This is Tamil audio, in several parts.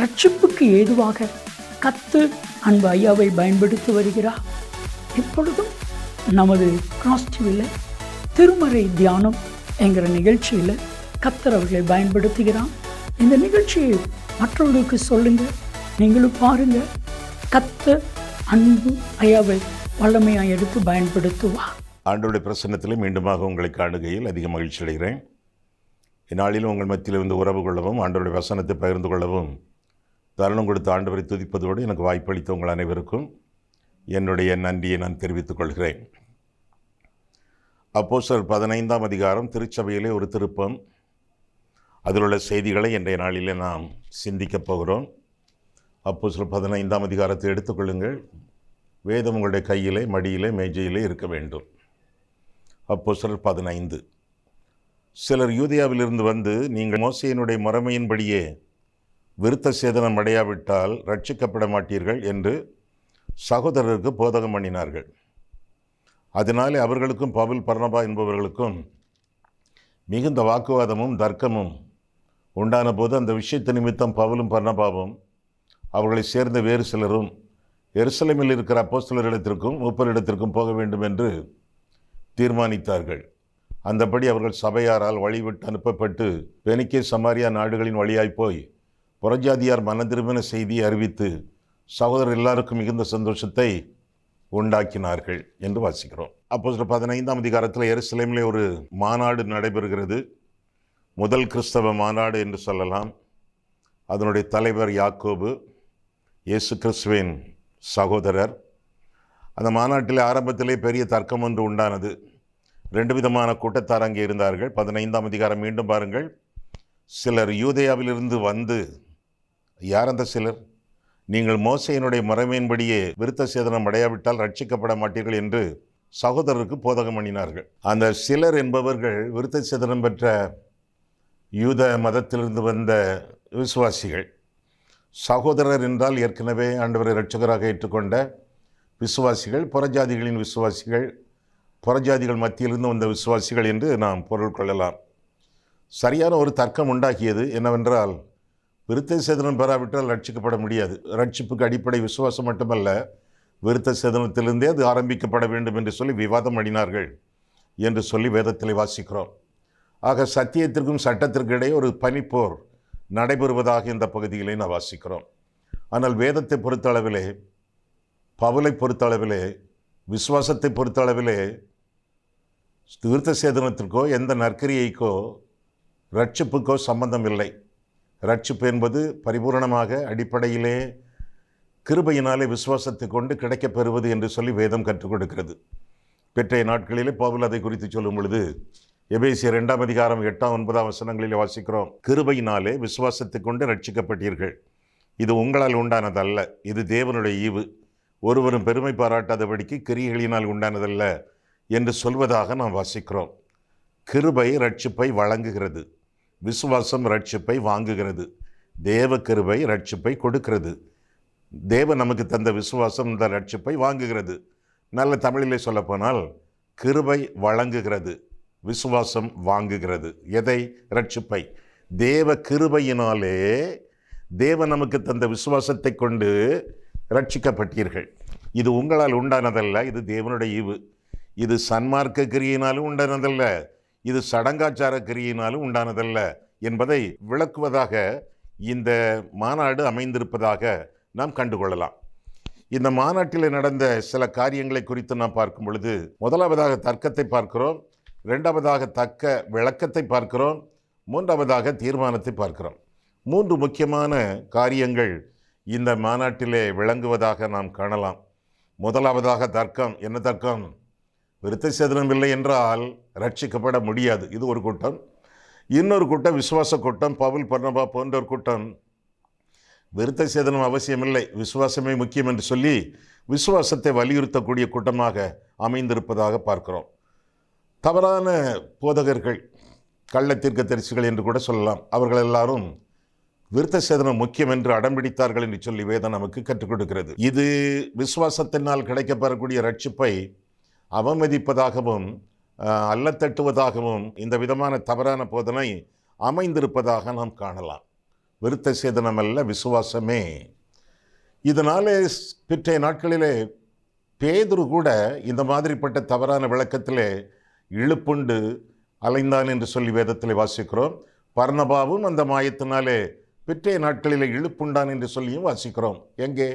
ரட்சிப்புக்கு ஏதுவாக கத்து அன்பு ஐயாவை பயன்படுத்தி வருகிறார். இப்பொழுதும் நமது கிராஸ்டிவில் திருமறை தியானம் என்கிற நிகழ்ச்சியில் கத்தர் அவர்களை பயன்படுத்துகிறான் இந்த நிகழ்ச்சியை மற்றவர்களுக்கு சொல்லுங்கள். நீங்களும் பாருங்க கத்த அன்பு ஐயாவை வல்லமையாக எடுத்து பயன்படுத்துவார் ஆண்டோடைய பிரசன்னத்தில் மீண்டுமாக உங்களை காணுகையில் அதிக மகிழ்ச்சி அடைகிறேன் இந்நாளிலும் உங்கள் மத்தியில் இருந்து உறவு கொள்ளவும் ஆண்டோடைய வசனத்தை பகிர்ந்து கொள்ளவும் தருணம் கொடுத்து ஆண்டவரை துதிப்பதோடு எனக்கு வாய்ப்பளித்த உங்கள் அனைவருக்கும் என்னுடைய நன்றியை நான் தெரிவித்துக் கொள்கிறேன். சார் பதினைந்தாம் அதிகாரம் திருச்சபையிலே ஒரு திருப்பம். அதில் உள்ள செய்திகளை இன்றைய நாளிலே நாம் சிந்திக்கப் போகிறோம். அப்போ சில பதினைந்தாம் அதிகாரத்தை எடுத்துக்கொள்ளுங்கள் வேதம் உங்களுடைய கையிலே மடியிலே மேஜையிலே இருக்க வேண்டும். அப்போ சிலர் பதினைந்து. சிலர் யூதியாவிலிருந்து வந்து நீங்கள் மோசையினுடைய முறைமையின்படியே விருத்த சேதனம் அடையாவிட்டால் ரட்சிக்கப்பட மாட்டீர்கள் என்று சகோதரருக்கு போதகம் பண்ணினார்கள். அதனாலே அவர்களுக்கும் பவுல் பர்ணபா என்பவர்களுக்கும் மிகுந்த வாக்குவாதமும் தர்க்கமும் உண்டான போது அந்த விஷயத்து நிமித்தம் பவுலும் பர்ணபாவும் அவர்களை சேர்ந்த வேறு சிலரும் எருசலேமில் இருக்கிற அப்போஸ்தலரிடத்திற்கும் மூப்பரிடத்திற்கும் போக வேண்டும் என்று தீர்மானித்தார்கள். அந்தபடி அவர்கள் சபையாரால் வழிவிட்டு அனுப்பப்பட்டு பெனிக்கே சமாரியா நாடுகளின் வழியாய் போய் புறஜாதியார் மனதிரும்பின செய்தியை அறிவித்து சகோதரர் எல்லாருக்கும் மிகுந்த சந்தோஷத்தை உண்டாக்கினார்கள் என்று வாசிக்கிறோம். அப்போ சில பதினைந்தாம் அதிகாரத்தில் எருசலேமிலே ஒரு மாநாடு நடைபெறுகிறது. முதல் கிறிஸ்தவ மாநாடு என்று சொல்லலாம். அதனுடைய தலைவர் யாக்கோபு இயேசு கிறிஸ்துவின் சகோதரர். அந்த மாநாட்டில் ஆரம்பத்திலே பெரிய தர்க்கம் ஒன்று உண்டானது. ரெண்டு விதமான கூட்டத்தார் அங்கே இருந்தார்கள். பதினைந்தாம் அதிகாரம் மீண்டும் பாருங்கள். சிலர் யூதேயாவிலிருந்து வந்து யார் அந்த சிலர்? நீங்கள் மோசையினுடைய முறைமையின்படியே விருத்த சேதனம் அடையாவிட்டால் ரட்சிக்கப்பட மாட்டீர்கள் என்று சகோதரருக்கு போதகம் பண்ணினார்கள் அந்த சிலர் என்பவர்கள் விருத்த சேதனம் பெற்ற யூத மதத்திலிருந்து வந்த விசுவாசிகள். சகோதரர் என்றால் ஏற்கனவே ஆண்டவரை இரட்சகராக ஏற்றுக்கொண்ட விசுவாசிகள் புறஜாதிகளின் விசுவாசிகள் புறஜாதிகள் மத்தியிலிருந்து வந்த விசுவாசிகள் என்று நாம் பொருள் கொள்ளலாம். சரியான ஒரு தர்க்கம் உண்டாகியது என்னவென்றால் விருத்த சேதனம் பெறாவிட்டால் ரட்சிக்கப்பட முடியாது. ரட்சிப்புக்கு அடிப்படை விசுவாசம் மட்டுமல்ல விருத்த சேதனத்திலிருந்தே அது ஆரம்பிக்கப்பட வேண்டும் என்று சொல்லி விவாதம் அடினார்கள் என்று சொல்லி வேதத்தில் வாசிக்கிறோம். ஆக சத்தியத்திற்கும் சட்டத்திற்கு இடையே ஒரு பனிப்போர் நடைபெறுவதாக இந்த பகுதியிலே நான் வாசிக்கிறோம். ஆனால் வேதத்தை பொறுத்தளவிலே பவுலை பொறுத்தளவிலே விசுவாசத்தை பொறுத்தளவிலே விருத்த சேதனத்திற்கோ எந்த நற்கரியைக்கோ ரட்சிப்புக்கோ சம்பந்தம் இல்லை. ரட்சிப்பு என்பது பரிபூரணமாக அடிப்படையிலே கிருபையினாலே விசுவாசத்தை கொண்டு கிடைக்கப் பெறுவது என்று சொல்லி வேதம் கற்றுக் கொடுக்கிறது. பெற்றைய நாட்களிலே பவுல் அதை குறித்து சொல்லும் பொழுது எபேசிய ரெண்டாம் அதிகாரம் எட்டாம் ஒன்பதாம் வசனங்களில் வாசிக்கிறோம் கிருபையினாலே விசுவாசத்தை கொண்டு ரட்சிக்கப்பட்டீர்கள். இது உங்களால் உண்டானதல்ல. இது தேவனுடைய ஈவு. ஒருவரும் பெருமை பாராட்டாதபடிக்கு கிரியைகளினால் உண்டானதல்ல என்று சொல்வதாக நாம் வாசிக்கிறோம். கிருபை ரட்சிப்பை வழங்குகிறது. விசுவாசம் ரட்சிப்பை வாங்குகிறது. தேவ கிருபை ரட்சிப்பை கொடுக்கிறது. தேவன் நமக்கு தந்த விசுவாசம் இந்த ரட்சிப்பை வாங்குகிறது. நல்ல தமிழிலே சொல்லப்போனால் கிருபை வழங்குகிறது விசுவாசம் வாங்குகிறது. எதை? ரட்சிப்பை தேவ கிருபையினாலே தேவன் நமக்கு தந்த விசுவாசத்தை கொண்டு ரட்சிக்கப்பட்டீர்கள் இது உங்களால் உண்டானதல்ல இது தேவனுடைய ஈவு. இது சன்மார்க்க கிரியினாலும் உண்டானதல்ல இது சடங்காச்சார கிரியினாலும் உண்டானதல்ல என்பதை விளக்குவதாக இந்த மாநாடு அமைந்திருப்பதாக நாம் கண்டுகொள்ளலாம். இந்த மாநாட்டில் நடந்த சில காரியங்களை குறித்து நாம் பார்க்கும் பொழுது முதலாவதாக தர்க்கத்தை பார்க்கிறோம் ரெண்டாவதாக தக்க விளக்கத்தை பார்க்கிறோம் மூன்றாவதாக தீர்மானத்தை பார்க்கிறோம். மூன்று முக்கியமான காரியங்கள் இந்த மாநாட்டிலே விளங்குவதாக நாம் காணலாம். முதலாவதாக தர்க்கம் என்ன தர்க்கம்? விருத்த சேதனம் இல்லை என்றால் ரட்சிக்கப்பட முடியாது. இது ஒரு கூட்டம் இன்னொரு கூட்டம் விசுவாச கூட்டம் பவுல் பர்ணபா போன்ற ஒரு கூட்டம் விருத்த சேதனம் அவசியமில்லை. விசுவாசமே முக்கியம் என்று சொல்லி விசுவாசத்தை வலியுறுத்தக்கூடிய கூட்டமாக அமைந்திருப்பதாக பார்க்கிறோம். தவறான போதகர்கள் கள்ள தீர்க்கதரிசிகள் என்று கூட சொல்லலாம். அவர்கள் எல்லாரும் விருத்த சேதனம் முக்கியம் என்று அடம்பிடித்தார்கள் என்று சொல்லி வேதம் நமக்கு கற்றுக் கொடுக்கிறது. இது விசுவாசத்தினால் கிடைக்கப்பெறக்கூடிய ரட்சிப்பை அவமதிப்பதாகவும் அல்லத்தட்டுவதாகவும் இந்த விதமான தவறான போதனை அமைந்திருப்பதாக நாம் காணலாம். விருத்த சேதனம் அல்ல விசுவாசமே. இதனாலே பிற்றைய நாட்களிலே பேதுரு கூட இந்த மாதிரிப்பட்ட தவறான விளக்கத்திலே இழுப்புண்டு அலைந்தான் என்று சொல்லி வேதத்தில் வாசிக்கிறோம். பர்ணபாவும் அந்த மாயத்தினாலே பிற்றைய நாட்களிலே இழுப்புண்டான் என்று சொல்லியும் வாசிக்கிறோம். எங்கே?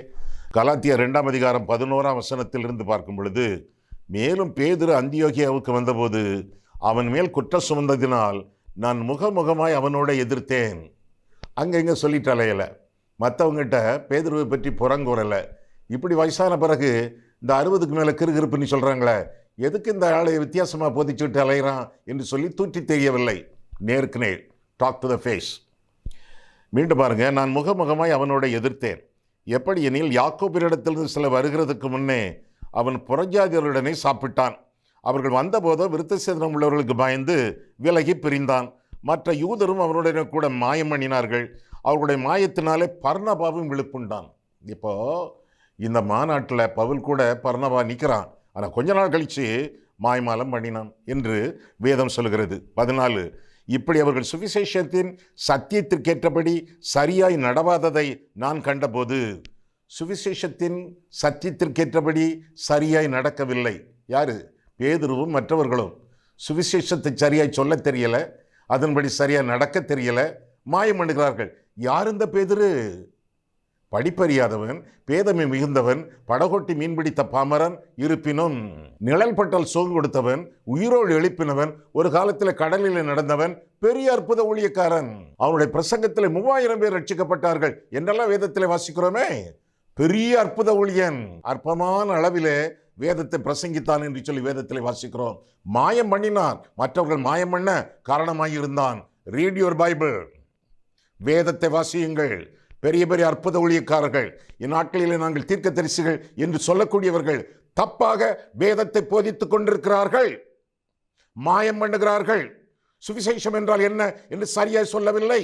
கலாத்திய ரெண்டாம் அதிகாரம் பதினோராம் வசனத்திலிருந்து பார்க்கும் பொழுது மேலும் பேதுரு அந்தியோகியாவுக்கு வந்தபோது அவன் மேல் குற்றம் சுமந்ததினால் நான் முகமுகமாய் அவனோட எதிர்த்தேன். அங்கங்க சொல்லிட்டு அலையலை. மற்றவங்ககிட்ட பேதுருவை பற்றி புறங்கூறலை இப்படி வயசான பிறகு இந்த அறுபதுக்கு மேலே கிருகிருப்புன்னு சொல்கிறாங்களே எதுக்கு இந்த ஆளை வித்தியாசமாக போதிச்சுட்டு அலைகிறான் என்று சொல்லி தூற்றி தெரியவில்லை நேருக்கு நேர். டாக் டு த ஃபேஸ் மீண்டும் பாருங்கள் நான் முகமுகமாய் அவனோட எதிர்த்தேன். எப்படி எனில் யாக்கோபிரிடத்திலிருந்து சில வருகிறதுக்கு முன்னே அவன் புறஜாதியருடனே சாப்பிட்டான். அவர்கள் வந்தபோதோ விருத்த சேதனம் உள்ளவர்களுக்கு பயந்து விலகி பிரிந்தான். மற்ற யூதரும் அவருடைய கூட மாயம் பண்ணினார்கள். அவர்களுடைய மாயத்தினாலே பர்ணபாவும் விழுப்புண்டான். இப்போ இந்த மாநாட்டில் பவுல் கூட பர்ணபா நிற்கிறான் ஆனால் கொஞ்ச நாள் கழித்து மாய்மாலம் பண்ணினான் என்று வேதம் சொல்கிறது பதினாலு இப்படி அவர்கள் சுவிசேஷத்தின் சத்தியத்திற்கேற்றபடி சரியாய் நடவாததை நான் கண்டபோது சுவிசேஷத்தின் சத்தியத்திற்கேற்றபடி சரியாய் நடக்கவில்லை. யாரு? பேதுருவும் மற்றவர்களும். சுவிசேஷத்தை சரியாய் சொல்ல தெரியல. அதன்படி சரியாய் நடக்க தெரியல. மாயம் பண்ணுகிறார்கள். யார் இந்த பேதுரு? படிப்பறியாதவன் பேதமை மிகுந்தவன் படகோட்டி மீன்பிடித்த பாமரன் இருப்பினும் நிழல் பட்டல் சோகு கொடுத்தவன் உயிரோடு எழுப்பினவன் ஒரு காலத்தில் கடலில் நடந்தவன் பெரிய அற்புத ஊழியக்காரன். அவனுடைய பிரசங்கத்தில் மூவாயிரம் பேர் ரட்சிக்கப்பட்டார்கள். என்றெல்லாம் வேதத்தில் வாசிக்கிறோமே. பெரிய அற்புத ஊழியன் அற்பமான அளவிலே வேதத்தை பிரசங்கித்தான் என்று சொல்லி வேதத்தில் வாசிக்கிறோம். மாயம் பண்ணினான். மற்றவர்கள் மாயம் பண்ண காரணமாயிருந்தான். ரீட் யுவர் பைபிள் வேதத்தை வாசியுங்கள். பெரிய பெரிய அற்புத ஊழியக்காரர்கள் இந்நாட்களிலே நாங்கள் தீர்க்க தரிசிகள் என்று சொல்லக்கூடியவர்கள் தப்பாக வேதத்தை போதித்துக் கொண்டிருக்கிறார்கள். மாயம் பண்ணுகிறார்கள். சுவிசேஷம் என்றால் என்ன என்று சரியாய் சொல்லவில்லை.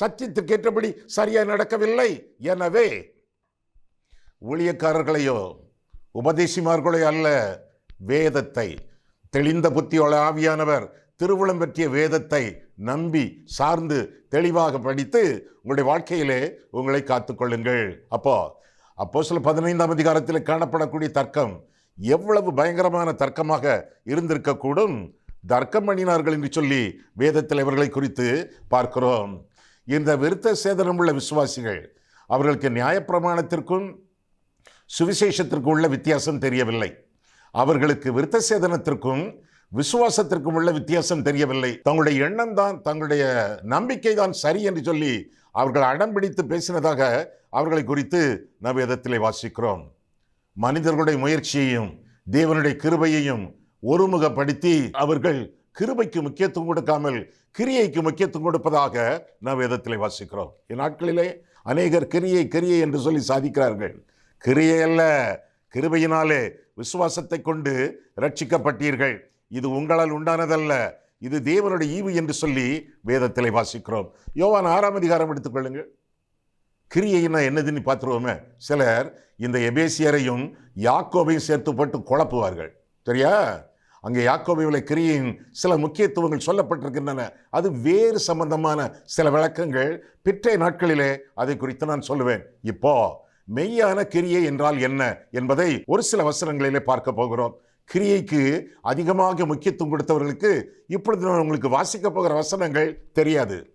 சத்தியத்துக்கு ஏற்றபடி சரியாய் நடக்கவில்லை. எனவே ஊழியக்காரர்களையோ உபதேசிமார்களையோ அல்ல. வேதத்தை தெளிந்த புத்தியோட ஆவியானவர் திருவுளம் பற்றிய வேதத்தை நம்பி சார்ந்து தெளிவாக படித்து உங்களுடைய வாழ்க்கையிலே உங்களை காத்துக்கொள்ளுங்கள் அப்போ அப்போ சில பதினைந்தாம் அதிகாரத்தில் காணப்படக்கூடிய தர்க்கம் எவ்வளவு பயங்கரமான தர்க்கமாக இருந்திருக்கக்கூடும். தர்க்கம் பண்ணினார்கள் என்று சொல்லி வேதத்தில் இவர்களை குறித்து பார்க்கிறோம். இந்த விருத்த சேதனம் உள்ள விசுவாசிகள் அவர்களுக்கு நியாயப்பிரமாணத்திற்கும் சுவிசேஷத்திற்கும் உள்ள வித்தியாசம் தெரியவில்லை. அவர்களுக்கு விருத்த சேதனத்திற்கும் விசுவாசத்திற்கும் உள்ள வித்தியாசம் தெரியவில்லை. தங்களுடைய எண்ணம் தான் தங்களுடைய நம்பிக்கை தான் சரி என்று சொல்லி அவர்கள் அடம்பிடித்து பேசினதாக அவர்களை குறித்து நாம் விதத்திலே வாசிக்கிறோம். மனிதர்களுடைய முயற்சியையும் தேவனுடைய கிருபையையும் ஒருமுகப்படுத்தி அவர்கள் கிருபைக்கு முக்கியத்துவம் கொடுக்காமல் கிரியைக்கு முக்கியத்துவம் கொடுப்பதாக நாம் வேதத்தில் வாசிக்கிறோம். இந்நாட்களிலே அநேகர் கிரியை கிரியை என்று சொல்லி சாதிக்கிறார்கள். கிரியை அல்ல கிருபையினாலே விசுவாசத்தை கொண்டு ரட்சிக்கப்பட்டீர்கள் இது உங்களால் உண்டானதல்ல. இது தேவனுடைய ஈவு என்று சொல்லி வேதத்திலே வாசிக்கிறோம். யோவான் ஆறாம் அதிகாரம் எடுத்துக்கொள்ளுங்கள் கிரியைன்னா என்னதுன்னு பார்த்துருவோமே. சிலர் இந்த எபேசியரையும் யாக்கோபையும் சேர்த்து போட்டு குழப்புவார்கள். சரியா? அங்கே யாக்கோபியுள்ள கிரியின் சில முக்கியத்துவங்கள் சொல்லப்பட்டிருக்கின்றன. அது வேறு சம்பந்தமான சில விளக்கங்கள். பிற்றைய நாட்களிலே அதை குறித்து நான் சொல்லுவேன். இப்போ மெய்யான கிரியை என்றால் என்ன என்பதை ஒரு சில வசனங்களிலே பார்க்க போகிறோம். கிரியைக்கு அதிகமாக முக்கியத்துவம் கொடுத்தவர்களுக்கு இப்பொழுது நான் உங்களுக்கு வாசிக்க போகிற வசனங்கள் தெரியாது.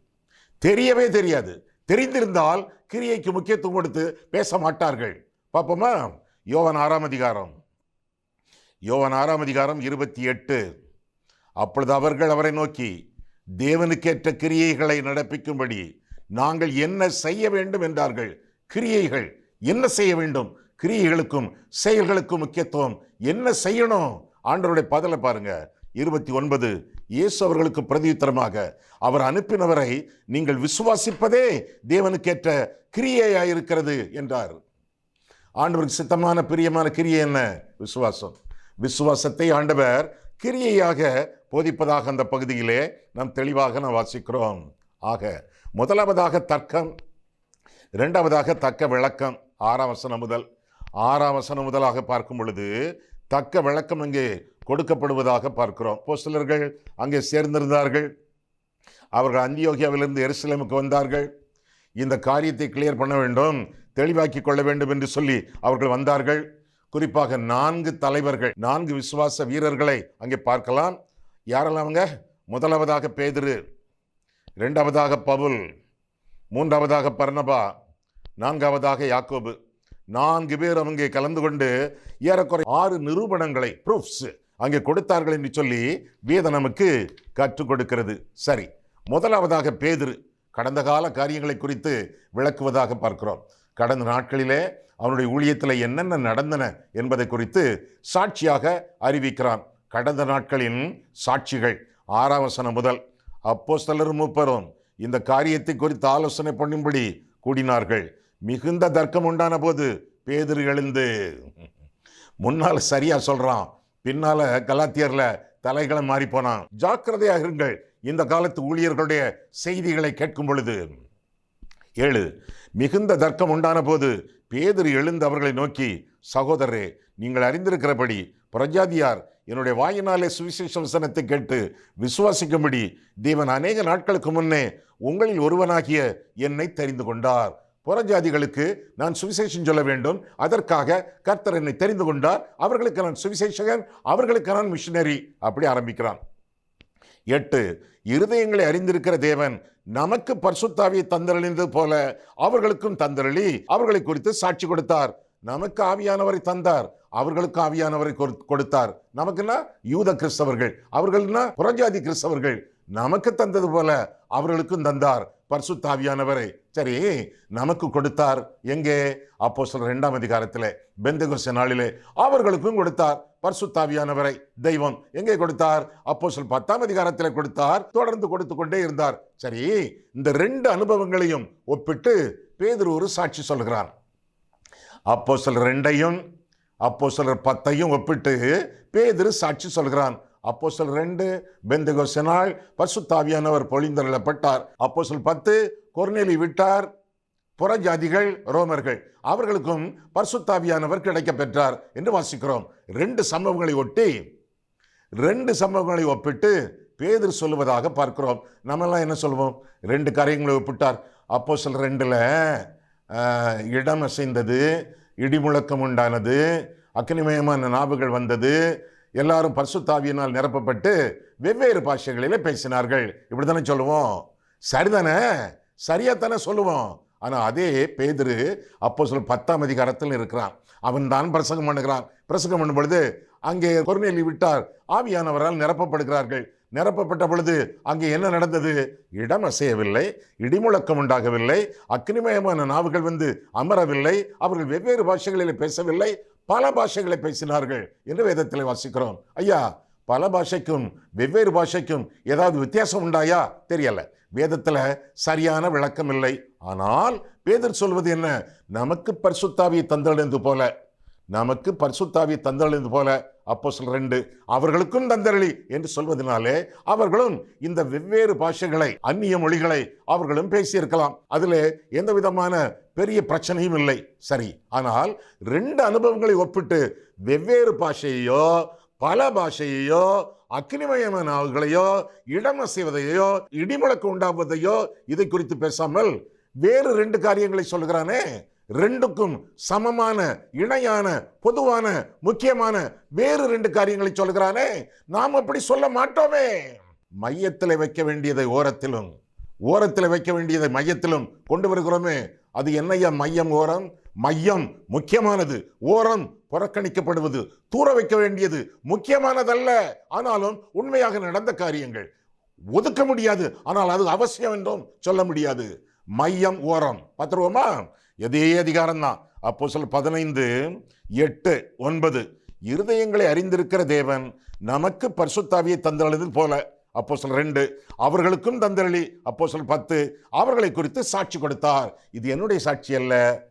தெரியவே தெரியாது. தெரிந்திருந்தால் கிரியைக்கு முக்கியத்துவம் கொடுத்து பேச மாட்டார்கள். பார்ப்போமா? யோவன் ஆறாம் அதிகாரம். யோவன் ஆறாம் அதிகாரம் இருபத்தி எட்டு. அப்பொழுது அவர்கள் அவரை நோக்கி தேவனுக்கேற்ற கிரியைகளை நடப்பிக்கும்படி நாங்கள் என்ன செய்ய வேண்டும்? என்றார்கள். கிரியைகள் என்ன செய்ய வேண்டும்? கிரியைகளுக்கும் செயல்களுக்கும் முக்கியத்துவம். என்ன செய்யணும்? ஆண்டவருடைய பதிலை பாருங்க. இருபத்தி ஒன்பது இயேசு அவர்களுக்கு பிரதியுத்தரமாக அவர் அனுப்பினவரை நீங்கள் விசுவாசிப்பதே தேவனுக்கேற்ற கிரியையாயிருக்கிறது என்றார். ஆண்டவருக்கு சித்தமான பிரியமான கிரியை என்ன? விசுவாசம். விசுவாசத்தை ஆண்டவர் கிரியையாக போதிப்பதாக அந்த பகுதியிலே நாம் தெளிவாக நாம் வாசிக்கிறோம். ஆக முதலாவதாக தர்க்கம் இரண்டாவதாக தக்க விளக்கம் ஆறாம் வசனம் முதல் ஆறாம் வசனம் முதலாக பார்க்கும் பொழுது தக்க விளக்கம் அங்கே கொடுக்கப்படுவதாக பார்க்கிறோம். போஸ்டலர்கள் அங்கே சேர்ந்திருந்தார்கள். அவர்கள் அந்தியோகியாவிலிருந்து எருசலேமுக்கு வந்தார்கள். இந்த காரியத்தை கிளியர் பண்ண வேண்டும் தெளிவாக்கி கொள்ள வேண்டும் என்று சொல்லி அவர்கள் வந்தார்கள். குறிப்பாக நான்கு தலைவர்கள் நான்கு விசுவாச வீரர்களை அங்கே பார்க்கலாம். யாரெல்லாம் அவங்க முதலாவதாக பேதிரு ரெண்டாவதாக பவுல் மூன்றாவதாக பர்ணபா நான்காவதாக யாக்கோபு. நான்கு பேர் அங்கே கலந்து கொண்டு ஏறக்குறை ஆறு நிரூபணங்களை ப்ரூஃப்ஸ் அங்கே கொடுத்தார்கள் என்று சொல்லி வேத நமக்கு கற்றுக் கொடுக்கிறது. சரி முதலாவதாக பேதுரு. கடந்த கால காரியங்களை குறித்து விளக்குவதாக பார்க்கிறோம். கடந்த நாட்களிலே அவனுடைய ஊழியத்தில் என்னென்ன நடந்தன என்பதை குறித்து சாட்சியாக அறிவிக்கிறான். கடந்த நாட்களின் சாட்சிகள் ஆறாம் வசனம் முதல் சிலரும் மூப்பரும் இந்த காரியத்தை குறித்து ஆலோசனை பண்ணும்படி கூடினார்கள். மிகுந்த தர்க்கம் உண்டான போது பேதிரு எழுந்து. முன்னால் சரியா சொல்றான். பின்னால கலாத்தியர்ல தலைகளை மாறி போனான். ஜாக்கிரதையாக இருங்கள். இந்த காலத்து ஊழியர்களுடைய செய்திகளை கேட்கும் பொழுது. ஏழு மிகுந்த தர்க்கம் உண்டான போது பேதிரு எழுந்து அவர்களை நோக்கி சகோதரரே நீங்கள் அறிந்திருக்கிறபடி பிரஜாதியார் என்னுடைய வாயினாலே சுவிசேஷ வசனத்தை கேட்டு விசுவாசிக்கும்படி தேவன் அநேக நாட்களுக்கு முன்னே உங்களில் ஒருவனாகிய என்னை தெரிந்து கொண்டார். புறஜாதிகளுக்கு நான் சுவிசேஷம் சொல்ல வேண்டும். அதற்காக கர்த்தர் என்னை தெரிந்து கொண்டார். அவர்களுக்கு நான் சுவிசேஷகன் அவர்களுக்கு நான் மிஷினரி அப்படி ஆரம்பிக்கிறான். எட்டு இருதயங்களை அறிந்திருக்கிற தேவன் நமக்கு பர்சுத்தாவியை தந்தரளிந்தது போல அவர்களுக்கும் தந்தரளி அவர்களை குறித்து சாட்சி கொடுத்தார். நமக்கு ஆவியானவரை தந்தார். அவர்களுக்கு ஆவியானவரை கொடுத்தார். நமக்குன்னா யூத கிறிஸ்தவர்கள் அவர்கள்னா புறஜாதி கிறிஸ்தவர்கள் நமக்கு தந்தது போல அவர்களுக்கும் தந்தார். பர்சுத்தாவியானவரை. சரி நமக்கு கொடுத்தார். எங்கே? அப்போ சொல்ற இரண்டாம் அதிகாரத்தில் பெந்தகுச நாளிலே அவர்களுக்கும் கொடுத்தார். பர்சுத்தாவியானவரை தெய்வம் எங்கே கொடுத்தார்? அப்போ சொல் பத்தாம் அதிகாரத்தில் கொடுத்தார். தொடர்ந்து கொடுத்து கொண்டே இருந்தார். சரி இந்த ரெண்டு அனுபவங்களையும் ஒப்பிட்டு பேதர் ஒரு சாட்சி சொல்கிறார் அப்போ சிலர் ரெண்டையும் அப்போ சிலர் பத்தையும் ஒப்பிட்டு பேதர் சாட்சி சொல்கிறான் அப்போ ரெண்டு பெந்தகோச நாள் பசுத்தாவியானவர் பொழிந்தருளப்பட்டார். அப்போ சொல் பத்து கொர்நெலி விட்டார் புறஜாதிகள் ரோமர்கள். அவர்களுக்கும் பர்சுத்தாவியானவர் கிடைக்க பெற்றார் என்று வாசிக்கிறோம். ரெண்டு சம்பவங்களை ஒட்டி ரெண்டு சம்பவங்களை ஒப்பிட்டு பேதர் சொல்லுவதாக பார்க்கிறோம். நம்மெல்லாம் என்ன சொல்லுவோம் ரெண்டு காரியங்களை ஒப்பிட்டார். அப்போ சில ரெண்டில் இடம் அசைந்தது இடிமுழக்கம் உண்டானது அக்னிமயமான நாவுகள் வந்தது எல்லாரும் பரிசுத்தாவியினால் நிரப்பப்பட்டு வெவ்வேறு பாஷைகளிலே பேசினார்கள். இப்படி தானே சொல்லுவோம்? சரிதானே? சரியா தானே சொல்லுவோம். ஆனால் அதே பேதிரு அப்போ சொல்ல பத்தாம் அதிகாரத்தில் இருக்கிறான். அவன் தான் பிரசங்கம் பண்ணுகிறான். பிரசங்கம் பண்ணும் பொழுது அங்கே கொர்நேலி விட்டார். ஆவியானவரால் நிரப்பப்படுகிறார்கள். நிரப்பப்பட்ட பொழுது அங்கே என்ன நடந்தது? இடம் அசையவில்லை இடிமுழக்கம் உண்டாகவில்லை அக்னிமயமான நாவுகள் வந்து அமரவில்லை அவர்கள் வெவ்வேறு பாஷைகளில் பேசவில்லை பல பாஷைகளை பேசினார்கள் என்று வேதத்தில் வாசிக்கிறோம். ஐயா பல பாஷைக்கும் வெவ்வேறு பாஷைக்கும் ஏதாவது வித்தியாசம் உண்டாயா? தெரியல. வேதத்தில் சரியான விளக்கம் இல்லை. ஆனால் வேதர் சொல்வது என்ன? நமக்கு பரிசுத்தாவியை தந்தழிந்து போல. நமக்கு பரிசுத்தாவியை தந்தழிந்து போல. அப்போ ரெண்டு அவர்களுக்கும் தந்தரளி என்று சொல்வதனாலே அவர்களும் இந்த வெவ்வேறு பாஷைகளை அந்நிய மொழிகளை அவர்களும் பேசியிருக்கலாம். அதில் எந்த விதமான பெரிய பிரச்சனையும் இல்லை. சரி ஆனால் ரெண்டு அனுபவங்களை ஒப்பிட்டு வெவ்வேறு பாஷையையோ பல பாஷையையோ அக்னிமயமான அவர்களையோ இடம் அசைவதையோ இடிமுழக்கு உண்டாவதையோ இதை குறித்து பேசாமல் வேறு ரெண்டு காரியங்களை சொல்கிறானே ரெண்டுக்கும் சமமான இணையான பொதுவான முக்கியமான வேறு ரெண்டு காரியங்களை சொல்கிறானே. நாம் அப்படி சொல்ல மாட்டோமே. மையத்தில் வைக்க வேண்டியதை ஓரத்திலும் ஓரத்தில் வைக்க வேண்டியதை மையத்திலும் கொண்டு வருகிறோமே. அது என்னையா மையம் ஓரம்? மையம் முக்கியமானது. ஓரம் புறக்கணிக்கப்படுவது தூர வைக்க வேண்டியது முக்கியமானதல்ல. ஆனாலும் உண்மையாக நடந்த காரியங்கள். ஒதுக்க முடியாது. ஆனால் அது அவசியம் என்றும் சொல்ல முடியாது. மையம் ஓரம். பார்த்துருவோமா? எதே அதிகாரம் தான். அப்போ சொல் பதினைந்து எட்டு ஒன்பது. இருதயங்களை அறிந்திருக்கிற தேவன் நமக்கு பரிசுத்தாவியை தந்தளது போல. அப்போ சொல் ரெண்டு அவர்களுக்கும் தந்தரளி. அப்போ சொல் பத்து அவர்களை குறித்து சாட்சி கொடுத்தார். இது என்னுடைய சாட்சி அல்ல.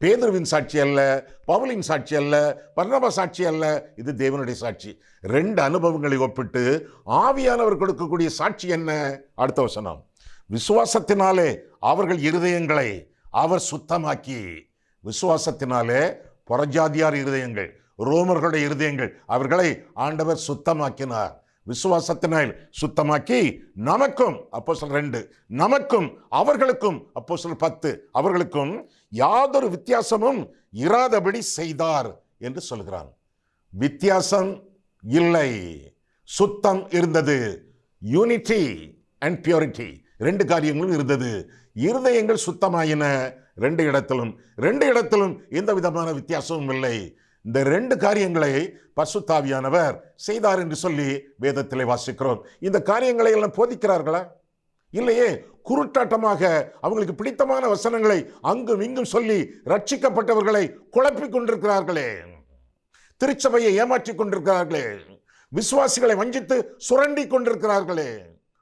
பேதுருவின் சாட்சி அல்ல. பவுலின் சாட்சி அல்ல. பர்ணப சாட்சி அல்ல. இது தேவனுடைய சாட்சி. ரெண்டு அனுபவங்களை ஒப்பிட்டு ஆவியானவர் கொடுக்கக்கூடிய சாட்சி என்ன? அடுத்த வசனம். விசுவாசத்தினாலே அவர்கள் இருதயங்களை அவர் சுத்தமாக்கி. விசுவாசத்தினாலே புறஜாதியார் இருதயங்கள் ரோமர்களுடைய இருதயங்கள் அவர்களை ஆண்டவர் சுத்தமாக்கினார். விசுவாசத்தினால் சுத்தமாக்கி நமக்கும் அப்போ ரெண்டு நமக்கும் அவர்களுக்கும் அப்போ பத்து அவர்களுக்கும் யாதொரு வித்தியாசமும் இராதபடி செய்தார் என்று சொல்கிறான். வித்தியாசம் இல்லை. சுத்தம் இருந்தது. யூனிட்டி அண்ட் பியூரிட்டி ரெண்டு காரியங்களும் இருந்தது. இருதயங்கள் சுத்தமாயின ரெண்டு இடத்திலும். ரெண்டு இடத்திலும் எந்த விதமான வித்தியாசமும் இல்லை. இந்த ரெண்டு காரியங்களை பசுத்தாவியானவர் செய்தார் என்று சொல்லி வேதத்திலே வாசிக்கிறோம். இந்த காரியங்களை எல்லாம் போதிக்கிறார்களா? இல்லையே. குருட்டாட்டமாக அவங்களுக்கு பிடித்தமான வசனங்களை அங்கும் இங்கும் சொல்லி ரட்சிக்கப்பட்டவர்களை குழப்பிக் கொண்டிருக்கிறார்களே. திருச்சபையை ஏமாற்றிக் கொண்டிருக்கிறார்களே. விசுவாசிகளை வஞ்சித்து சுரண்டி கொண்டிருக்கிறார்களே.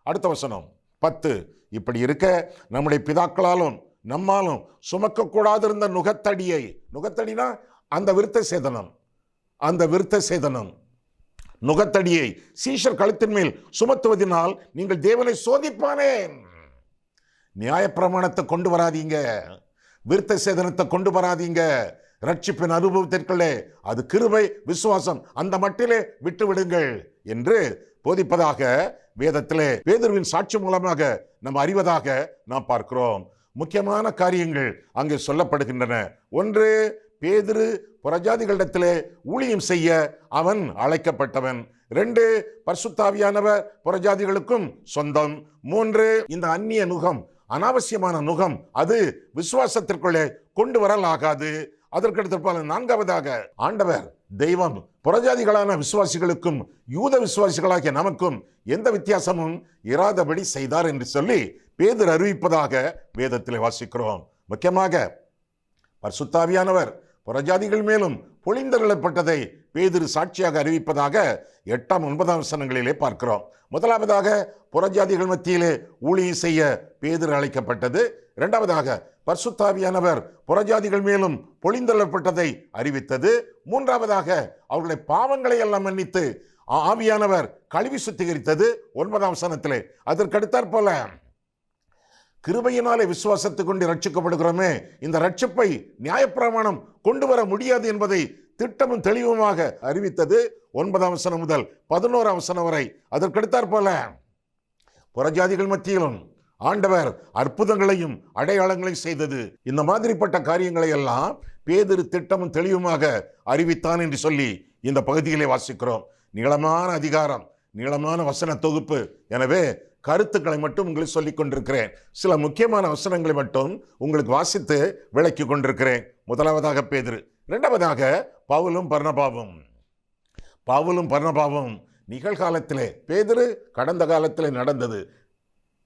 அடுத்த வசனம். பத்து. இப்படி இருக்க நம்முடைய பிதாக்களாலும் நம்மாலும் சுமக்கக்கூடாதிருந்த நுகத்தடியை நுகத்தடினா அந்த விருத்த சேதனம் அந்த விருத்த சேதனம். நுகத்தடியை சீஷர் கழுத்தின் மேல் சுமத்துவதினால் நீங்கள் தேவனை சோதிப்பானேன். நியாயப்பிரமாணத்தை கொண்டு வராதீங்க. விருத்த சேதனத்தை கொண்டு வராதீங்க. ரட்சிப்பின் அனுபவத்திற்குள்ளே அது கிருபை விசுவாசம் அந்த மட்டிலே விட்டு விடுங்கள் என்று போதிப்பதாக வேதத்திலே பேதுருவின் சாட்சி மூலமாக நாம் அறிவதாக நாம் பார்க்கிறோம். முக்கியமான காரியங்கள் அங்கே சொல்லப்படுகின்றன. ஒன்று பேதுரு புறஜாதிகளிடத்திலே ஊழியம் செய்ய அவன் அழைக்கப்பட்டவன். ரெண்டு பர்சுத்தாவியானவர் புறஜாதிகளுக்கும் சொந்தம். மூன்று இந்த அந்நிய நுகம் அனாவசியமான நுகம் அது விசுவாசத்திற்குள்ளே கொண்டு வரலாகாது. அதற்கடுத்த நான்காவதாக ஆண்டவர் தெய்வம் புறஜாதிகளான விசுவாசிகளுக்கும் யூத விசுவாசிகளாகிய நமக்கும் எந்த வித்தியாசமும் இராதபடி செய்தார் என்று சொல்லி பேதர் அறிவிப்பதாக வேதத்தில் வாசிக்கிறோம். முக்கியமாக பர்சுத்தாவியானவர் புறஜாதிகள் மேலும் பொழிந்தருளப்பட்டதை பேதிரு சாட்சியாக அறிவிப்பதாக எட்டாம் ஒன்பதாம் வசனங்களிலே பார்க்கிறோம். முதலாவதாக புறஜாதிகள் மத்தியிலே ஊழியம் செய்ய பேதிரு அழைக்கப்பட்டது. இரண்டாவதாக பர்சுத்தாவியானவர் புறஜாதிகள் மேலும் பொழிந்தள்ளப்பட்டதை அறிவித்தது. மூன்றாவதாக அவர்களுடைய பாவங்களை எல்லாம் மன்னித்து ஆவியானவர் கழுவி சுத்திகரித்தது. ஒன்பதாம் சனத்திலே அதற்கடுத்தாற் போல கிருபையினாலே விசுவாசத்தை கொண்டு ரட்சிக்கப்படுகிறோமே இந்த ரட்சிப்பை நியாயப்பிரமாணம் கொண்டு வர முடியாது என்பதை திட்டமும் தெளிவுமாக அறிவித்தது. ஒன்பதாம் வசனம் முதல் பதினோராம் வசனம் வரை அதற்கடுத்தாற் போல புறஜாதிகள் மத்தியிலும் ஆண்டவர் அற்புதங்களையும் அடையாளங்களையும் செய்தது. இந்த மாதிரிப்பட்ட காரியங்களை எல்லாம் பேதிரு திட்டமும் தெளிவுமாக அறிவித்தான் என்று சொல்லி இந்த பகுதியிலே வாசிக்கிறோம். நீளமான அதிகாரம் நீளமான வசன தொகுப்பு. எனவே கருத்துக்களை மட்டும் உங்களுக்கு சொல்லிக் கொண்டிருக்கிறேன். சில முக்கியமான வசனங்களை மட்டும் உங்களுக்கு வாசித்து விளக்கி கொண்டிருக்கிறேன். முதலாவதாக பேதிரு இரண்டாவதாக பவுலும் பர்ணபாவும். பவுலும் பர்ணபாவும் நிகழ்காலத்திலே பேதிரு கடந்த காலத்திலே நடந்தது.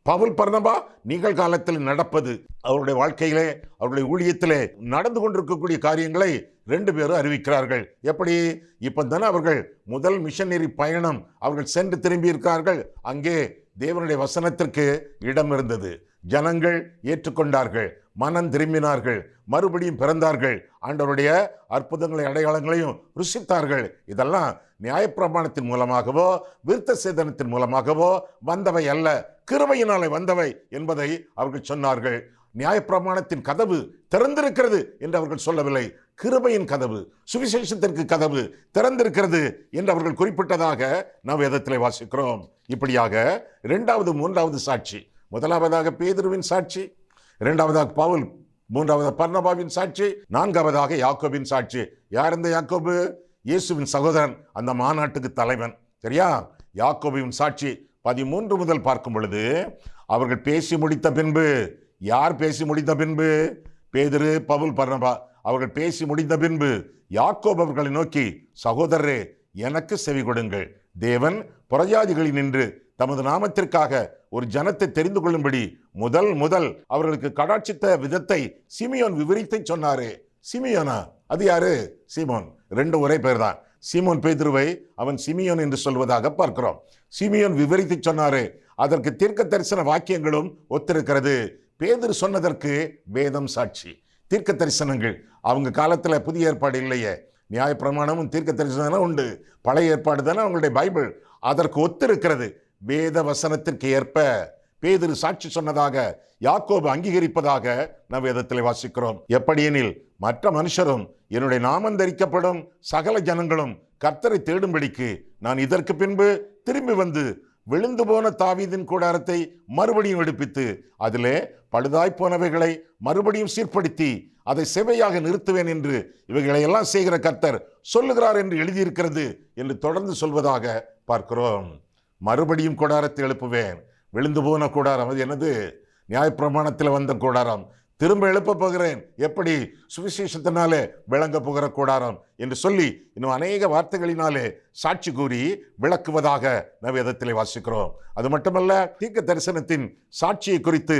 பவுல் பர்ணபா நிகழ்காலத்தில் நடப்பது அவருடைய வாழ்க்கையிலே அவருடைய ஊழியத்திலே நடந்து கொண்டிருக்கக்கூடிய காரியங்களை ரெண்டு பேரும் அறிவிக்கிறார்கள். எப்படி? இப்போ தானே அவர்கள் முதல் மிஷனரி பயணம் அவர்கள் சென்று திரும்பி இருக்கிறார்கள் அங்கே தேவனுடைய வசனத்திற்கு இடம் இருந்தது ஜனங்கள் ஏற்றுக்கொண்டார்கள். மனம் திரும்பினார்கள். மறுபடியும் பிறந்தார்கள். ஆண்டவருடைய அற்புதங்களை அடையாளங்களையும் ருசித்தார்கள். இதெல்லாம் நியாயப்பிரமாணத்தின் மூலமாகவோ விருத்த சேதனத்தின் மூலமாகவோ வந்தவை அல்ல. கிருபையினாலே வந்தவை என்பதை அவர்கள் சொன்னார்கள். நியாயப்பிரமாணத்தின் கதவு திறந்திருக்கிறது என்று அவர்கள் சொல்லவில்லை. கிருபையின் கதவு சுவிசேஷத்திற்கு கதவு திறந்திருக்கிறது என்று அவர்கள் குறிப்பிட்டதாக நாம் வேதத்தில் வாசிக்கிறோம். இப்படியாக இரண்டாவது மூன்றாவது சாட்சி முதலாவதாக பேதுருவின் சாட்சி இரண்டாவதாக பவுல் மூன்றாவது பர்ணபாவின் சாட்சி நான்காவதாக யாக்கோபின் சாட்சி. யார் இந்த யாக்கோபு? இயேசுவின் சகோதரன் அந்த மாநாட்டுக்கு தலைவன். சரியா? யாக்கோபின் சாட்சி பதிமூன்று முதல் பார்க்கும் பொழுது அவர்கள் பேசி முடித்த பின்பு யார் பேசி முடித்த பின்பு? பேதுரு பவுல் பர்ணபா. அவர்கள் பேசி முடிந்த பின்பு யாக்கோப் அவர்களை நோக்கி சகோதரரே எனக்கு செவி கொடுங்கள். தேவன் புறஜாதிகளில் நின்று தமது நாமத்திற்காக ஒரு ஜனத்தை தெரிந்து கொள்ளும்படி முதல் முதல் அவர்களுக்கு கடாட்சித்த விதத்தை சிமியோன் விவரித்து சொன்னாரு. சிமியோனா? அது யாரு? சீமோன். ரெண்டு ஒரே பேர் தான் சீமோன் பேதுருவை அவன் சிமியோன் என்று சொல்வதாக பார்க்கிறோம். சிமியோன் விவரித்து சொன்னாரு. அதற்கு தீர்க்க தரிசன வாக்கியங்களும் ஒத்திருக்கிறது. பேதுரு சொன்னதற்கு வேதம் சாட்சி. தீர்க்க தரிசனங்கள் அவங்க காலத்தில் புதிய ஏற்பாடு இல்லையே. நியாயப்பிரமாணமும் தீர்க்க தரிசனம் உண்டு. பழைய ஏற்பாடு தானே அவங்களுடைய பைபிள். அதற்கு ஒத்திருக்கிறது. வேத வசனத்திற்கு ஏற்ப பேதுரு சாட்சி சொன்னதாக யாக்கோபு அங்கீகரிப்பதாக நாம் வேதத்தில் வாசிக்கிறோம். எப்படியெனில் மற்ற மனுஷரும் என்னுடைய நாமம் தரிக்கப்படும் சகல ஜனங்களும் கர்த்தரை தேடும்படிக்கு நான் இதற்கு பின்பு திரும்பி வந்து விழுந்து போன தாவீதின் கூடாரத்தை மறுபடியும் எடுப்பித்து அதிலே பழுதாய் போனவைகளை மறுபடியும் சீர்படுத்தி அதை செவையாக நிறுத்துவேன் என்று இவைகளை எல்லாம் செய்கிற கர்த்தர் சொல்லுகிறார் என்று எழுதியிருக்கிறது என்று தொடர்ந்து சொல்வதாக பார்க்கிறோம். மறுபடியும் கூடாரத்தை எழுப்புவேன். விழுந்து போன கூடாரம். அது என்னது? நியாயப்பிரமாணத்தில் வந்த கூடாரம். திரும்ப எழுப்ப போகிறேன். எப்படி? சுவிசேஷத்தினாலே விளங்க போகிற கூடாரம் என்று சொல்லி இன்னும் அநேக வார்த்தைகளினாலே சாட்சி கூறி விளக்குவதாக நம் வாசிக்கிறோம். அது மட்டுமல்ல தீர்க்க தரிசனத்தின் சாட்சியை குறித்து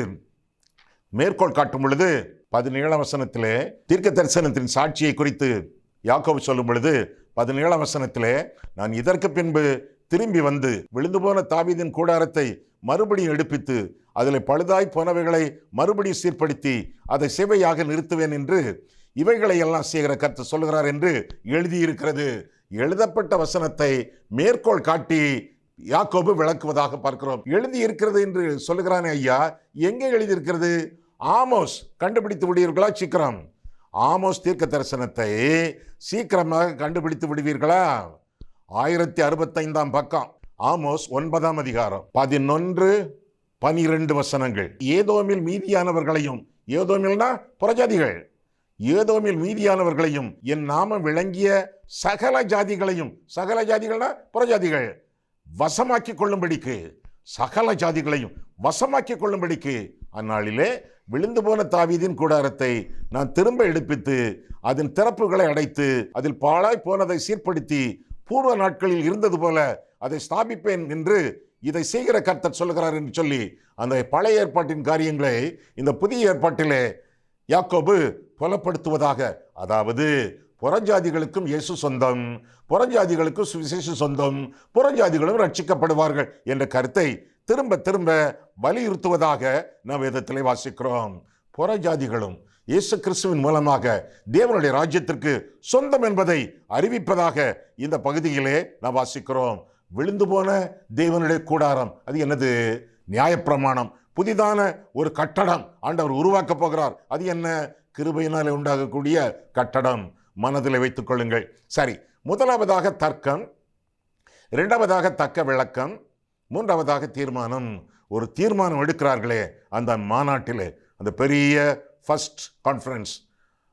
மேற்கோள் காட்டும் பொழுது பதினேழாம் வசனத்திலே தீர்க்க தரிசனத்தின் சாட்சியை குறித்து யாக்கோபு சொல்லும் பொழுது பதினேழாம் வசனத்திலே நான் இதற்கு பின்பு திரும்பி வந்து விழுந்து போன தாவீதின் கூடாரத்தை மறுபடியும் எடுப்பித்து அதில் பழுதாய் போனவைகளை மறுபடியும் சீர்படுத்தி அதை சேவையாக நிறுத்துவேன் என்று இவைகளை எல்லாம் செய்கிற கருத்து சொல்லுகிறார் என்று எழுதியிருக்கிறது. எழுதப்பட்ட வசனத்தை மேற்கோள் காட்டி யாக்கோபு விளக்குவதாக பார்க்கிறோம். எழுதி இருக்கிறது என்று சொல்லுகிறானே ஐயா எங்கே எழுதியிருக்கிறது? ஆமோஸ் கண்டுபிடித்து விடுவீர்களா? சீக்கிரம். ஆமோஸ் தீர்க்க தரிசனத்தை சீக்கிரமாக கண்டுபிடித்து விடுவீர்களா? ஆயிரத்தி அறுபத்தைந்தாம் பக்கம். ஆமோஸ் ஒன்பதாம் அதிகாரம். பதினொன்று பனிரெண்டு வசனங்கள். ஏதோமில் மீதியானவர்களையும் ஏதோமில்னா புறஜாதிகள். ஏதோமில் மீதியானவர்களையும் என் நாமம் விளங்கிய சகல ஜாதிகளையும் சகல ஜாதிகள்னா புறஜாதிகள் வசமாக்கி கொள்ளும்படிக்கு சகல ஜாதிகளையும் வசமாக்கி கொள்ளும்படிக்கு அந்நாளிலே விழுந்து போன தாவீதின் கூடாரத்தை நான் திரும்ப எடுப்பித்து அதன் திறப்புகளை அடைத்து அதில் பாழாய் போனதை சீர்படுத்தி பூர்வ நாட்களில் இருந்தது போல அதை ஸ்தாபிப்பேன் என்று இதை செய்கிற கர்த்தர் சொல்லுகிறார் என்று சொல்லி அந்த பழைய ஏற்பாட்டின் காரியங்களை இந்த புதிய ஏற்பாட்டிலே யாக்கோபு புலப்படுத்துவதாக அதாவது புறஞ்சாதிகளுக்கும் இயேசு சொந்தம் புறஞ்சாதிகளுக்கும் சுவிசேஷ சொந்தம் புறஞ்சாதிகளும் ரட்சிக்கப்படுவார்கள் என்ற கருத்தை திரும்ப திரும்ப வலியுறுத்துவதாக நாம் வேதத்திலே வாசிக்கிறோம். புறஜாதிகளும் இயேசு கிறிஸ்துவின் மூலமாக தேவனுடைய ராஜ்யத்திற்கு சொந்தம் என்பதை அறிவிப்பதாக இந்த பகுதியிலே நாம் வாசிக்கிறோம். விழுந்து போன தேவனுடைய கூடாரம் அது என்னது? நியாயப்பிரமாணம். புதிதான ஒரு கட்டடம் ஆண்டவர் உருவாக்க போகிறார். அது என்ன? கிருபையினாலே உண்டாகக்கூடிய கட்டடம். மனதில் வைத்துக் கொள்ளுங்கள். சரி முதலாவதாக தர்க்கம் இரண்டாவதாக தக்க விளக்கம் மூன்றாவதாக தீர்மானம். ஒரு தீர்மானம் எடுக்கிறார்களே அந்த மாநாட்டிலே. அந்த பெரிய first conference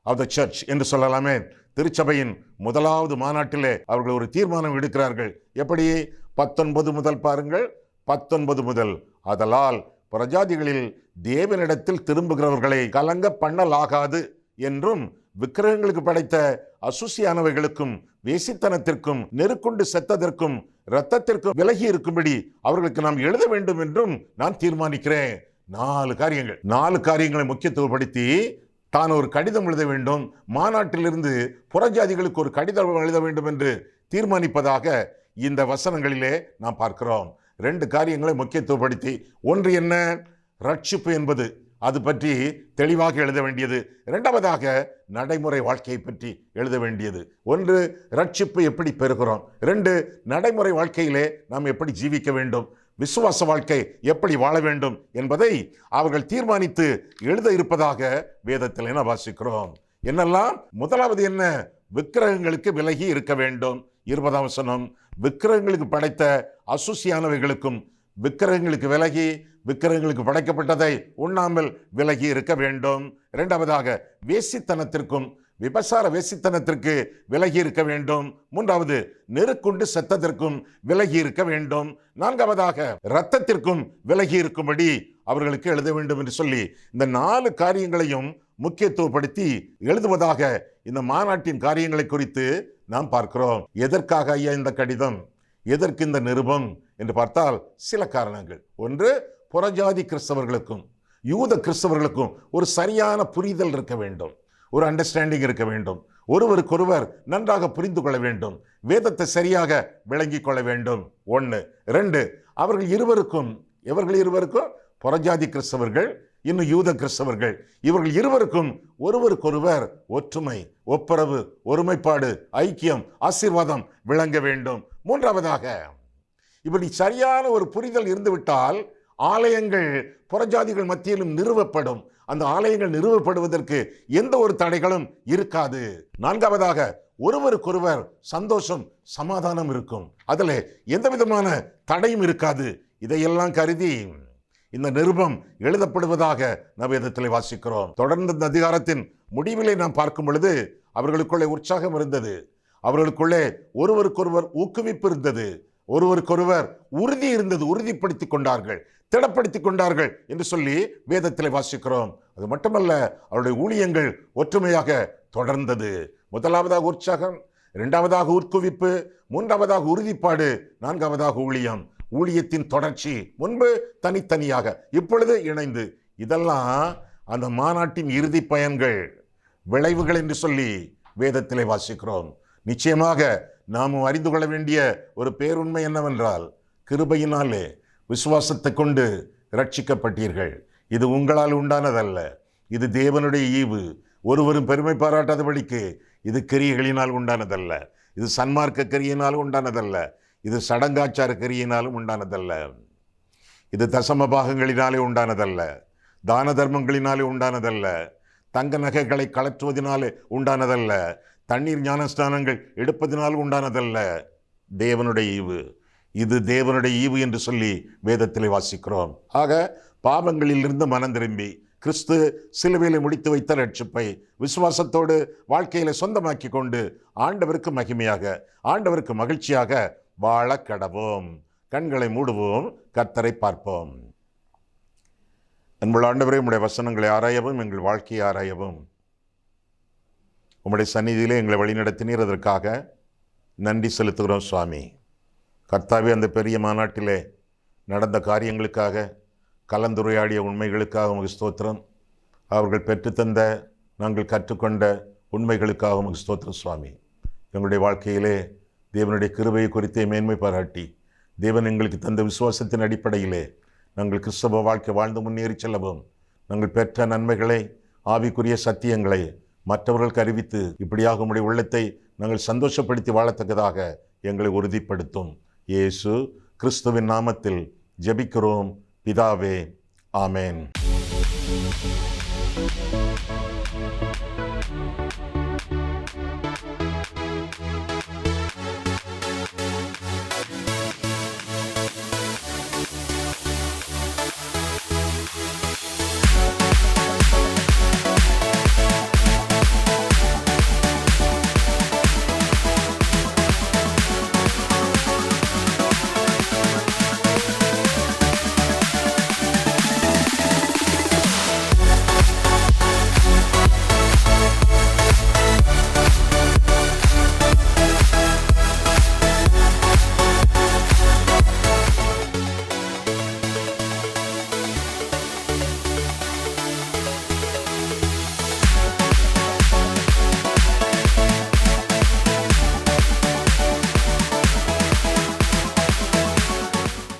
of the church என்று சொல்லலாமே. திருச்சபையின் முதலாவது மாநாட்டிலே அவர்கள் ஒரு தீர்மானம் எடுக்கிறார்கள். எப்படி? பத்தொன்பது முதல் பாருங்கள். பத்தொன்பது முதல். அதலால் பிரஜாதிகளில் தேவனிடத்தில் திரும்புகிறவர்களை கலங்க பண்ணலாகாது என்றும் விக்கிரகங்களுக்கு படைத்த அசுசியானவைகளுக்கும் வேசித்தனத்திற்கும் நெருக்குண்டு செத்ததற்கும் இரத்தத்திற்கும் விலகி இருக்கும்படி அவர்களுக்கு நாம் எழுத வேண்டும் என்றும் நான் தீர்மானிக்கிறேன். நாலு காரியங்கள். நாலு காரியங்களை முக்கியத்துவப்படுத்தி தான் ஒரு கடிதம் எழுத வேண்டும். மாநாட்டிலிருந்து புறஜாதிகளுக்கு ஒரு கடிதம் எழுத வேண்டும் என்று தீர்மானிப்பதாக இந்த வசனங்களிலே நாம் பார்க்கிறோம். ரெண்டு காரியங்களை முக்கியத்துவப்படுத்தி ஒன்று என்ன? ரட்சிப்பு என்பது. அது பற்றி தெளிவாக எழுத வேண்டியது. இரண்டாவதாக நடைமுறை வாழ்க்கையை பற்றி எழுத வேண்டியது. ஒன்று ரட்சிப்பு எப்படி பெறுகிறோம்? ரெண்டு நடைமுறை வாழ்க்கையிலே நாம் எப்படி ஜீவிக்க வேண்டும்? விசுவாச வாழ்க்கை எப்படி வாழ வேண்டும் என்பதை அவர்கள் தீர்மானித்து எழுத இருப்பதாக வேதத்தில் என வாசிக்கிறோம்? என்னெல்லாம்? முதலாவது என்ன? விக்கிரகங்களுக்கு விலகி இருக்க வேண்டும். இருபதாம் வசனம். விக்கிரகங்களுக்கு படைத்த அசுசியானவைகளுக்கும் விக்கிரகங்களுக்கு விலகி விக்கிரகங்களுக்கு படைக்கப்பட்டதை உண்ணாமல் விலகி இருக்க வேண்டும். இரண்டாவதாக வேசித்தனத்திற்கும் விபசார வேசித்தனத்திற்கு விலகி இருக்க வேண்டும். மூன்றாவது நெருக்குண்டு செத்ததற்கும் விலகி இருக்க வேண்டும். நான்காவதாக இரத்தத்திற்கும் விலகி இருக்கும்படி அவர்களுக்கு எழுத வேண்டும் என்று சொல்லி இந்த நாலு காரியங்களையும் முக்கியத்துவப்படுத்தி எழுதுவதாக இந்த மாநாட்டின் காரியங்களை குறித்து நாம் பார்க்கிறோம். எதற்காக ஐயா இந்த கடிதம்? எதற்கு இந்த நிருபம்? என்று பார்த்தால் சில காரணங்கள். ஒன்று புறஜாதி கிறிஸ்தவர்களுக்கும் யூத கிறிஸ்தவர்களுக்கும் ஒரு சரியான புரிதல் இருக்க வேண்டும். ஒரு அண்டர்ஸ்டாண்டிங் இருக்க வேண்டும். ஒருவருக்கொருவர் நன்றாக புரிந்து கொள்ள வேண்டும். வேதத்தை சரியாக விளங்கிக் கொள்ள வேண்டும். ஒன்று ரெண்டு அவர்கள் இருவருக்கும் இவர்கள் இருவருக்கும்? புறஜாதி கிறிஸ்தவர்கள் இன்னும் யூத கிறிஸ்தவர்கள். இவர்கள் இருவருக்கும் ஒருவருக்கொருவர் ஒற்றுமை ஒப்புரவு ஒருமைப்பாடு ஐக்கியம் ஆசீர்வாதம் விளங்க வேண்டும். மூன்றாவதாக இப்படி சரியான ஒரு புரிதல் இருந்துவிட்டால் ஆலயங்கள் புறஜாதிகள் மத்தியிலும் நிறுவப்படும். அந்த ஆலயங்கள் நிறுவப்படுவதற்கு எந்த ஒரு தடைகளும் இருக்காது. நான்காவதாக ஒருவருக்கொருவர் சந்தோஷம் சமாதானம் இருக்கும். அதில் எந்த விதமான தடையும் இருக்காது. இதையெல்லாம் கருதி இந்த நிருபம் எழுதப்படுவதாக நம் வாசிக்கிறோம். தொடர்ந்து இந்த அதிகாரத்தின் முடிவிலை நாம் பார்க்கும் பொழுது அவர்களுக்குள்ளே உற்சாகம் இருந்தது. அவர்களுக்குள்ளே ஒருவருக்கொருவர் ஊக்குவிப்பு இருந்தது. ஒருவருக்கொருவர் உறுதி இருந்தது உறுதிப்படுத்திக் கொண்டார்கள் திடப்படுத்திக் கொண்டார்கள் என்று சொல்லி வேதத்தில் வாசிக்கிறோம். அது மட்டுமல்ல அவருடைய ஊழியங்கள் ஒற்றுமையாக தொடர்ந்தது. முதலாவதாக உற்சாகம் இரண்டாவதாக ஊக்குவிப்பு மூன்றாவதாக உறுதிப்பாடு நான்காவதாக ஊழியம். ஊழியத்தின் தொடர்ச்சி முன்பு தனித்தனியாக இப்பொழுது இணைந்து. இதெல்லாம் அந்த மாநாட்டின் இறுதி பயன்கள் விளைவுகள் என்று சொல்லி வேதத்திலே வாசிக்கிறோம். நிச்சயமாக நாமும் அறிந்து கொள்ள வேண்டிய ஒரு பேருண்மை என்னவென்றால் கிருபையினாலே விசுவாசத்தை கொண்டு ரட்சிக்கப்பட்டீர்கள் இது உங்களால் உண்டானதல்ல. இது தேவனுடைய ஈவு. ஒருவரும் பெருமை பாராட்டாதபடிக்கு இது கிரியைகளினால் உண்டானதல்ல. இது சன்மார்க்க கிரியினால் உண்டானதல்ல. இது சடங்காச்சார கிரியினாலும் உண்டானதல்ல. இது தசம பாகங்களினாலே உண்டானதல்ல. தான தர்மங்களினாலே உண்டானதல்ல. தங்க நகைகளை கலற்றுவதனாலே உண்டானதல்ல. தண்ணீர் ஞானஸ்தானங்கள் எடுப்பதினால் உண்டானதல்ல. தேவனுடைய ஈவு. இது தேவனுடைய ஈவு என்று சொல்லி வேதத்திலே வாசிக்கிறோம். ஆக பாவங்களிலிருந்து மனம் திரும்பி கிறிஸ்து சிலுவையில் முடித்து வைத்த ரட்சிப்பை விசுவாசத்தோடு வாழ்க்கையில சொந்தமாக்கி கொண்டு ஆண்டவருக்கு மகிமையாக ஆண்டவருக்கு மகிழ்ச்சியாக வாழ கடவோம். கண்களை மூடுவோம் கர்த்தரை பார்ப்போம். அன்புள்ள ஆண்டவரே உடைய வசனங்களை ஆராயவும் எங்கள் வாழ்க்கையை ஆராயவும். உம்முடைய சந்நிதியிலே எங்களை வழிநடத்தினீர். அதற்காக நன்றி செலுத்துகிறோம் சுவாமி. கர்த்தாவே அந்த பெரிய மாநாட்டிலே நடந்த காரியங்களுக்காக கலந்துரையாடிய உண்மைகளுக்காக உமக்கு ஸ்தோத்திரம். அவர்கள் பெற்றுத்தந்த நாங்கள் கற்றுக்கொண்ட உண்மைகளுக்காக உமக்கு ஸ்தோத்திரம் சுவாமி. எங்களுடைய வாழ்க்கையிலே தேவனுடைய கிருபையை குறித்தே மேன்மை பாராட்டி தேவன் எங்களுக்கு தந்த விசுவாசத்தின் அடிப்படையிலே நாங்கள் கிறிஸ்தவ வாழ்க்கை வாழ்ந்து முன்னேறி செல்லவும் நாங்கள் பெற்ற நன்மைகளை ஆவிக்குரிய சத்தியங்களை மற்றவர்களுக்கு அறிவித்து இப்படியாக உடைய உள்ளத்தை நாங்கள் சந்தோஷப்படுத்தி வாழத்தக்கதாக எங்களை உறுதிப்படுத்தும். இயேசு கிறிஸ்துவின் நாமத்தில் ஜெபிக்கிறோம். பிதாவே ஆமேன்.